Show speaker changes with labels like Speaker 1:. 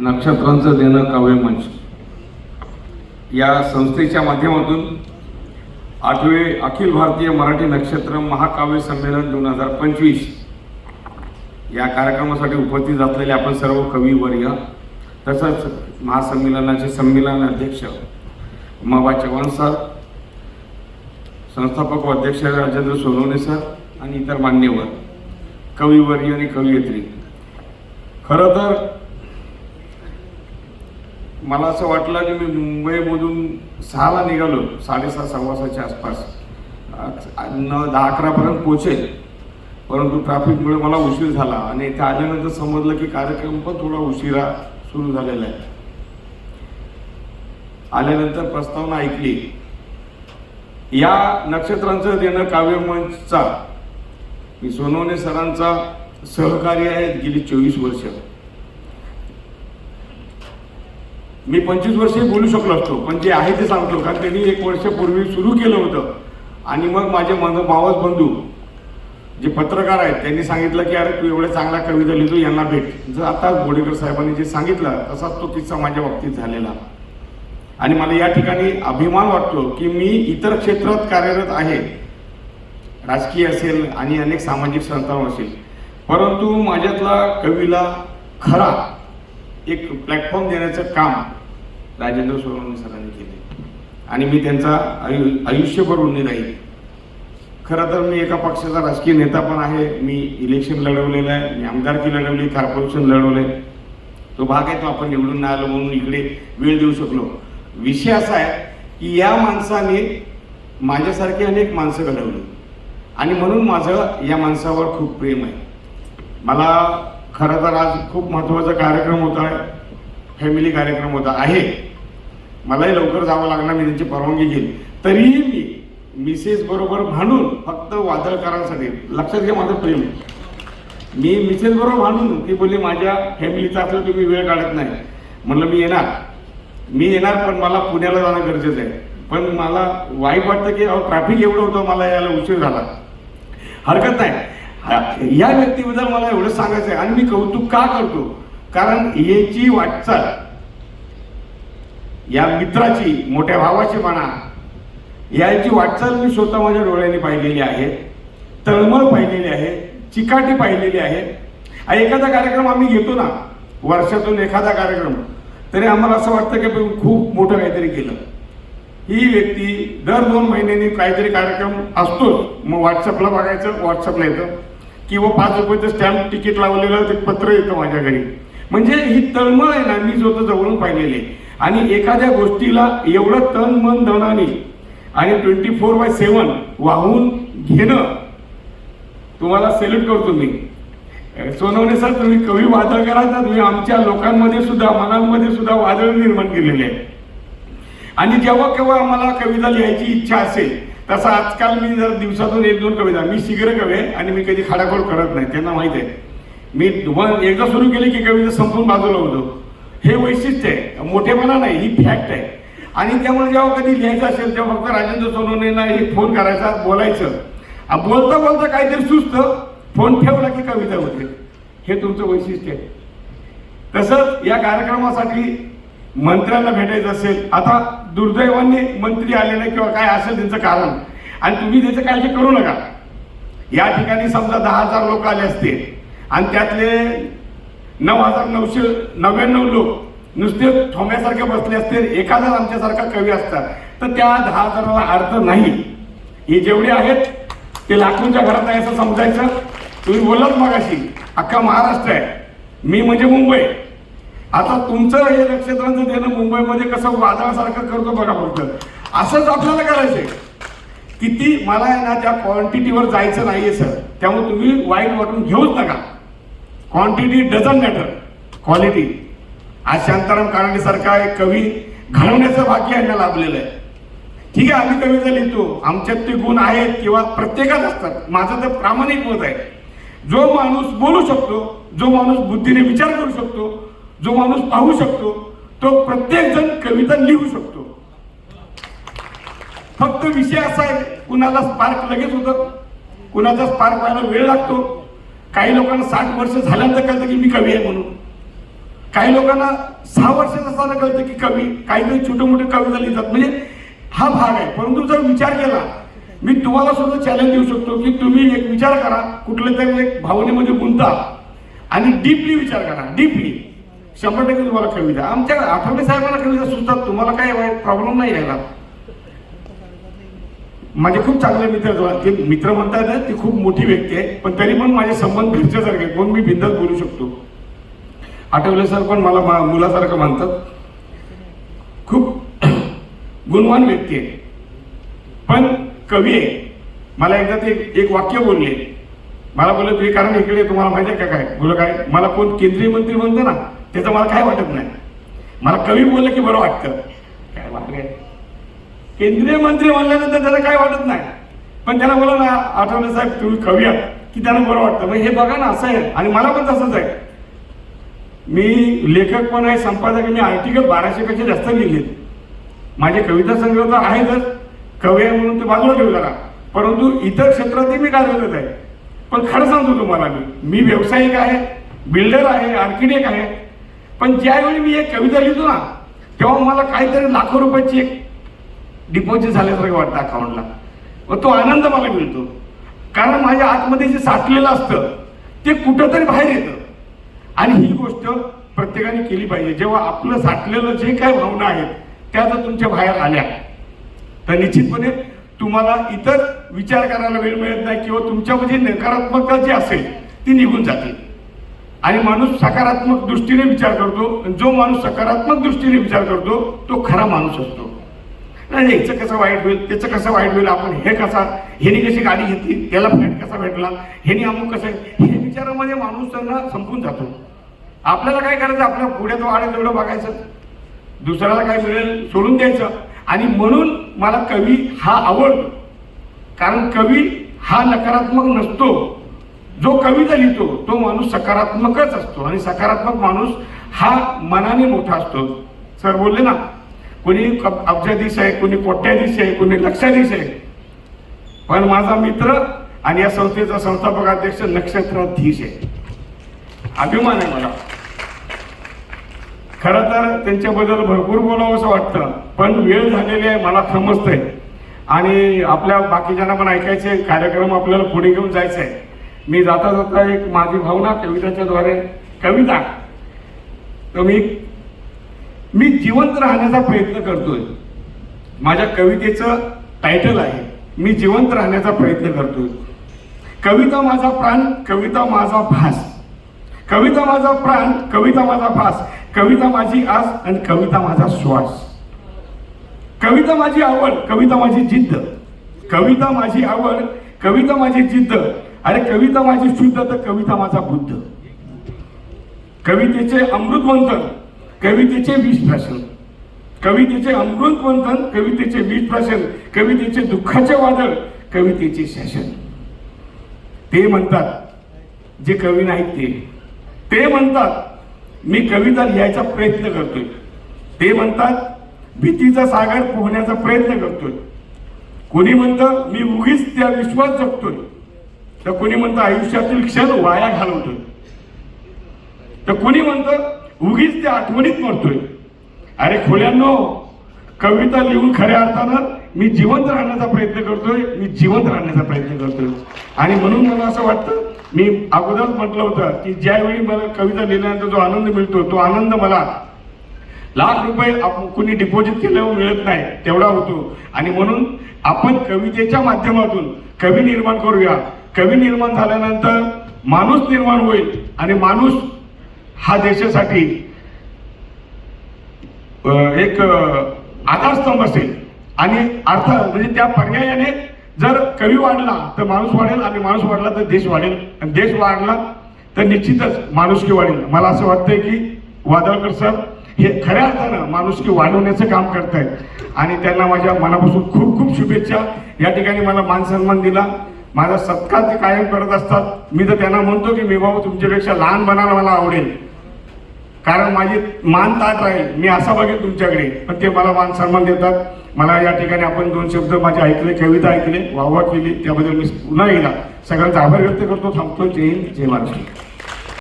Speaker 1: नक्षत्रांचं देणं काव्य मंच. या संस्थेच्या माध्यमातून आठवे अखिल भारतीय मराठी नक्षत्र महाकाव्य संमेलन दोन हजार पंचवीस या कार्यक्रमासाठी उपस्थित असलेले आपण सर्व कवीवर्य तसंच महासंमेलनाचे संमेलन अध्यक्ष उमाबा चव्हाण सर संस्थापक व अध्यक्ष राजेंद्र सोनवणे सर आणि इतर मान्यवर कविवर्य आणि कवयित्री. खरं तर मला असं वाटलं की मी मुंबईमधून सहाला निघालो साडेसहा सव्वासाच्या आसपास. न दहा अकरापर्यंत पोचेल परंतु ट्रॅफिकमुळे मला उशीर झाला आणि इथे आल्यानंतर समजलं की कार्यक्रम पण थोडा उशिरा सुरू झालेला आहे. आल्यानंतर प्रस्तावना ऐकली. या नक्षत्रांचं देणं काव्यमंचचा मी सोनवणे सरांचा सहकारी आहे गेली चोवीस वर्ष. मी पंचवीस वर्षही बोलू शकलो असतो पण जे आहे ते सांगतो कारण त्यांनी एक वर्षापूर्वी सुरू केलं होतं. आणि मग माझे मन मावस बंधू जे पत्रकार आहेत त्यांनी सांगितलं की अरे तू एवढ्या चांगल्या कविता लिहितो यांना भेट. जर आता बोडेकर साहेबांनी जे सांगितलं तसाच तो किस्सा माझ्या बाबतीत झालेला. आणि मला या ठिकाणी अभिमान वाटतो की मी इतर क्षेत्रात कार्यरत आहे. राजकीय असेल आणि अनेक सामाजिक संस्थांवर असेल. परंतु माझ्यातला कवीला खरा एक प्लॅटफॉर्म देण्याचं काम राजेंद्र सोनवणे सरांनी केले. आणि मी त्यांचा आयु आयुष्यभर ऋणी राहील. खरं तर मी एका पक्षाचा राजकीय नेता पण आहे. मी इलेक्शन लढवलेलं आहे. मी आमदारकी लढवली कॉर्पोरेशन आहे तो भाग आहे तो आपण निवडून नाही आलो म्हणून इकडे वेळ देऊ शकलो. विषय असा आहे की या माणसाने माझ्यासारखी अनेक माणसं घडवली. आणि म्हणून माझं या माणसावर खूप प्रेम आहे. मला खरं तर आज खूप महत्त्वाचा कार्यक्रम होता आहे फॅमिली कार्यक्रम होता आहे. मलाही लवकर जावं लागणार मी त्यांची परवानगी घेईन. तरीही मी मिसेस बरोबर भांडून फक्त वादळकरांसाठी लक्षात घ्या माझं प्रेम. मी मिसेस बरोबर भांडून ती बोलली माझ्या फॅमिलीचा असलं तुम्ही वेळ काढत नाही. म्हणलं मी येणार. मी येणार पण मला पुण्याला जाणं गरजेचं आहे. पण मला वाईट वाटतं की अहो ट्रॅफिक एवढं होतं मला यायला उशीर झाला. हरकत नाही. या व्यक्तीबद्दल मला एवढं सांगायचं आहे. आणि मी कौतुक का करतो? कारण याची वाटचाल या मित्राची मोठ्या भावाची म्हणा यांची वाटचाल मी स्वतः माझ्या डोळ्यांनी पाहिलेली आहे. तळमळ पाहिलेली आहे चिकाटी पाहिलेली आहे. एखादा कार्यक्रम आम्ही घेतो ना वर्षातून एखादा कार्यक्रम तरी आम्हाला असं वाटतं की खूप मोठं काहीतरी केलं. ही व्यक्ती दर दोन महिन्यांनी काहीतरी कार्यक्रम असतोच. मग व्हॉट्सअपला बघायचं व्हॉट्सअपला येतं. किंवा पाच रुपयाचं स्टॅम्प तिकीट लावलेलं ते पत्र येतं माझ्या घरी. म्हणजे ही तळमळ आहे ना मी स्वतः जवळून पाहिलेली आहे. आणि एखाद्या गोष्टीला एवढं तन मन धनाने आणि ट्वेंटी फोर बाय सेवन वाहून घेणं तुम्हाला सेल्यूट करतो मी. सोनवणे सर तुम्ही कवी वादळ करा तर तुम्ही आमच्या लोकांमध्ये सुद्धा मनांमध्ये सुद्धा वादळ निर्माण केलेले आहे आणि जेव्हा केव्हा आम्हाला कविता लिहायची इच्छा असेल तसं आजकाल मी जर दिवसातून एक दोन कविता मी शीघ्र कवी आहे आणि मी कधी खाडाखोड करत नाही त्यांना माहीत आहे. मी एकदा सुरू केली की कविता संपून बाजूला होतो. हे वैशिष्ट्य आहे. मोठेपणा नाही ही फॅक्ट आहे. आणि त्यामुळे जेव्हा कधी लिहायचं असेल तेव्हा फक्त राजेंद्र सोनवणेंना हे फोन करायचा बोलायचं. बोलता बोलता काहीतरी सुचतं फोन ठेवला की कविता होते. हे तुमचं वैशिष्ट्य आहे. तसंच या कार्यक्रमासाठी मंत्र्यांना भेटायचं असेल आता दुर्दैवाने मंत्री आलेले किंवा काय असेल त्यांचं कारण. आणि तुम्ही त्याचं काळजी करू नका. या ठिकाणी समजा दहा हजार लोक आले असते आणि त्यातले नऊ हजार नऊशे नव्याण्णव लोक नुसते थोम्यासारखे बसले असते एखादा आमच्यासारखा कवी असतात तर त्या दहा हजाराला अर्थ नाही. हे जेवढे आहेत ते लाखोंच्या घरात आहे असं समजायचं? तुम्ही बोललात मगाशी अख्खा महाराष्ट्र आहे. मी म्हणजे मुंबई. आता तुमचं हे नक्षत्रांचं देणं मुंबईमध्ये कसं वादळासारखं करतो बघा फक्त. असंच आपल्याला करायचंय. किती मला ना त्या क्वांटिटीवर जायचं नाहीये सर त्यामुळे तुम्ही वाईट वाटून घेऊच नका. क्वांटिटी डझन मॅटर क्वालिटी आज शांताराम कारांडे सारखा एक कवी घडवण्याचं भाग्य यांना लाभलेलं आहे. ठीक आहे आम्ही कविता लिहितो. आमच्यात ते गुण आहेत किंवा प्रत्येकात असतात. माझं तर प्रामाणिक मत आहे. जो माणूस बोलू शकतो जो माणूस बुद्धीने विचार करू शकतो जो माणूस पाहू शकतो तो प्रत्येक जण कविता लिहू शकतो. फक्त विषय असा आहे कुणाला स्पार्क लगेच होतं. कुणाचा स्पार्क व्हायला वेळ लागतो. काही लोकांना साठ वर्ष झाल्यानंतर कळतं की मी कवी आहे म्हणून. काही लोकांना सहा वर्षात असताना कळतं की कवी काहीतरी छोटे मोठे कविता लिहितात म्हणजे हा भाग आहे. परंतु जर विचार केला मी तुम्हाला सुद्धा चॅलेंज देऊ शकतो की तुम्ही एक विचार करा कुठल्या तरी एक भावनेमध्ये गुंता आणि डीपली विचार करा. डीपली शंभर टक्के तुम्हाला कविता. आमच्या आठवले साहेबांना कविता सुचतात. तुम्हाला काय प्रॉब्लेम नाही यायला माझे खूप चांगले मित्र ते मित्र म्हणतात ना ती खूप मोठी व्यक्ती आहे. पण तरी पण माझे संबंध घरच्यासारखे कोण मी बिंदात बोलू शकतो? आठवले सर पण मला मा- मुलासारखं मानतात. खूप गुणवान व्यक्ती आहे. पण कवी आहे. मला एकदा ते एक वाक्य बोलले. मला बोलले तुम्ही कारण इकडे तुम्हाला माहिती आहे का काय? बोल काय? मला कोण केंद्रीय मंत्री म्हणतो ना त्याचं मला काय वाटत नाही. मला कवी बोललं की बरं वाटतं. केंद्रीय मंत्री म्हणल्यानंतर त्याला काय वाटत नाही. पण त्याला बोला ना आठवले साहेब तुम्ही कवी आहात की त्यांना बरं वाटतं. मग हे बघा ना असं आहे. आणि मला पण तसंच आहे. मी लेखक पण आहे संपादक मी आर्टिकल बाराशे पेक्षा जास्त लिहिलेत. माझे कविता संग्रह तर आहेतच कवी आहे म्हणून ते बाजूला ठेवू जरा परंतु इतर क्षेत्रातही मी कार्यरत आहे. पण खरं सांगतो तुम्हाला मी. मी व्यावसायिक आहे बिल्डर आहे आर्किटेक्ट आहे. पण ज्यावेळी मी एक कविता लिहितो ना तेव्हा मला काहीतरी लाखो रुपयाची एक डिपॉझिट झाल्यासारखं वाटतं अकाउंटला व तो आनंद मला मिळतो. कारण माझ्या आतमध्ये जे साठलेलं असतं ते कुठंतरी बाहेर येतं. आणि ही गोष्ट प्रत्येकाने केली पाहिजे. जेव्हा आपलं साठलेलं जे काही भावना आहेत त्या जर तुमच्या बाहेर आल्या तर निश्चितपणे तुम्हाला इतर विचार करायला वेळ मिळत नाही किंवा तुमच्यामध्ये नकारात्मकता जी असेल ती निघून जाते. आणि माणूस सकारात्मक दृष्टीने विचार करतो. जो माणूस सकारात्मक दृष्टीने विचार करतो तो खरा माणूस असतो. नाही याचं कसं वाईट होईल? त्याचं कसं वाईट होईल? आपण हे कसा? ह्यानी कशी गाडी घेतली? त्याला फ्लॅट कसा भेटला? ह्यानी अमुक कसं? हे विचारामध्ये माणूस त्यांना संपून जातो. आपल्याला काय करायचं? आपल्या पुढ्यात वाढेल तेवढं बघायचं. दुसऱ्याला काय मिळेल? सोडून द्यायचं. आणि म्हणून मला कवी हा आवडतो. कारण कवी हा नकारात्मक नसतो. जो कविता लिहितो तो माणूस सकारात्मकच असतो. आणि सकारात्मक माणूस हा मनाने मोठा असतो. सर बोलले ना? कुणी अब्जाधीश आहे कुणी कोट्याधीश आहे कुणी लक्षाधीश आहे. पण माझा मित्र आणि या संस्थेचा संस्थापक अध्यक्ष नक्षत्राधीश आहे. अभिमान आहे मला. खरं तर त्यांच्याबद्दल भरपूर बोलावं असं वाटतं पण वेळ झालेली आहे मला समजतंय. आणि आपल्या बाकीच्यांना पण ऐकायचे कार्यक्रम आपल्याला पुढे घेऊन जायचंय. आहे मी जाता जाता एक माझी भावना कविताच्या द्वारे कविता. तर मी मी जिवंत राहण्याचा प्रयत्न करतोय. माझ्या कवितेचं टायटल आहे मी जिवंत राहण्याचा प्रयत्न करतोय. कविता माझा प्राण कविता माझा भास. कविता माझा प्राण कविता माझा भास. कविता माझी आस आणि कविता माझा श्वास. कविता माझी आवड कविता माझी जिद्द. कविता माझी आवड कविता माझी जिद्द. अरे कविता माझी शुद्ध तर कविता माझा बुद्ध. कवितेचे अमृत कवितेचे विष भाषण कवितेचे अमृत मंथन कवितेचे बीज भाषण कवितेचे दुःखाचे वादळ कवितेचे शासन. ते म्हणतात जे कवी नाहीत ते. ते म्हणतात मी कविता लिहायचा प्रयत्न करतोय. ते म्हणतात भीतीचा सागर पोहण्याचा प्रयत्न करतोय. कोणी म्हणतं मी उगीच त्या विश्वास जगतोय. तर कोणी म्हणतं आयुष्यातील क्षण वाया घालवतोय. तर कोणी म्हणतं उगीच त्या आठवणीत मरतोय अरे खोल्यांनो कविता लिहून खऱ्या अर्थानं मी जिवंत राहण्याचा प्रयत्न करतोय मी जिवंत राहण्याचा प्रयत्न करतोय. आणि म्हणून मला असं वाटतं मी अगोदरच म्हटलं होतं की ज्यावेळी मला कविता लिहिल्यानंतर जो आनंद मिळतो तो आनंद मला लाख रुपये कुणी डिपॉझिट केल्यावर मिळत नाही तेवढा होतो. आणि म्हणून आपण कवितेच्या माध्यमातून कवी निर्माण करूया. कवी निर्माण झाल्यानंतर माणूस निर्माण होईल आणि माणूस हा देशासाठी एक आधारस्तंभ असेल. आणि अर्थ म्हणजे त्या पर्यायाने जर कवी वाढला तर माणूस वाढेल आणि माणूस वाढला तर देश वाढेल. आणि देश वाढला तर निश्चितच माणुसकी वाढेल. मला असं वाटतंय की वादळकर सर हे खऱ्या अर्थानं माणुसकी वाढवण्याचं काम करतायत. आणि त्यांना माझ्या मनापासून खूप खूप शुभेच्छा. या ठिकाणी मला मान सन्मान दिला. माझा सत्कार ते कायम करत असतात. मी तर त्यांना म्हणतो की मी बाबा तुमच्यापेक्षा लहान बनायला मला आवडेल. कारण माझी मान ताट राहील. मी असा बघेल तुमच्याकडे. पण ते मला मान सन्मान देतात. मला या ठिकाणी आपण दोन शब्द माझे ऐकले कविता ऐकले वाहवा केली. त्याबद्दल मी पुन्हा एकदा सगळ्यांचा आभार व्यक्त करतो. थांबतो. जय हिंद जय महाराष्ट्र.